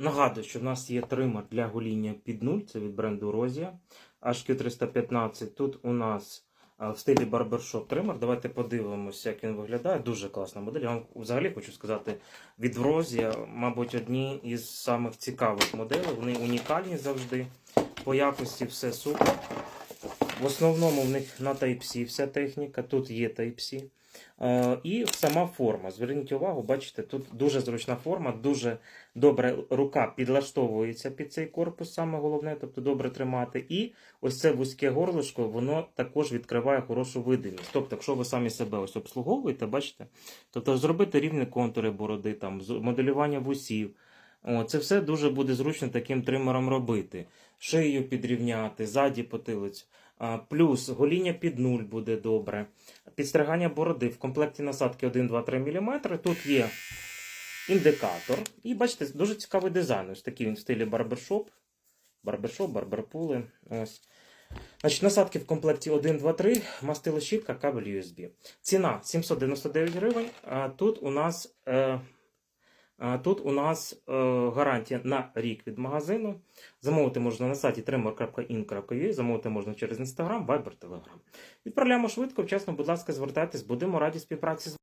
Нагадую, що в нас є тример для гоління під нуль, це від бренду Розія HQ315. Тут у нас а, в стилі барбершоп тример. Давайте подивимося, як він виглядає. Дуже класна модель. Я вам взагалі хочу сказати, від Розія, мабуть, одні із самих цікавих моделей. Вони унікальні завжди. По якості все супер. В основному в них на Type-C вся техніка, тут є Type-C. Е, І сама форма. Зверніть увагу, бачите, тут дуже зручна форма, дуже добре рука підлаштовується під цей корпус, саме головне, тобто добре тримати. І ось це вузьке горлишко, воно також відкриває хорошу видимість. Тобто, якщо ви самі себе ось обслуговуєте, бачите, тобто зробити рівні контури бороди, там, моделювання вусів. О, це все дуже буде зручно таким тримером робити. Шию підрівняти, ззаді потилицю. Плюс гоління під нуль буде добре. Підстригання бороди в комплекті насадки 1, 2, 3 мм. Тут є індикатор. І бачите, дуже цікавий дизайн. Ось такий він в стилі барбершоп. Барбершоп, барберпули. Ось. Значить, насадки в комплекті 1, 2, 3, мастило щітка, кабель USB. Ціна 799 гривень. Тут у нас. Е, Тут у нас е, гарантія на рік від магазину. Замовити можна на сайті tremor.in.ua, замовити можна через Instagram, Viber, Telegram. Відправляємо швидко, вчасно, будь ласка, звертайтесь, будемо раді співпраці з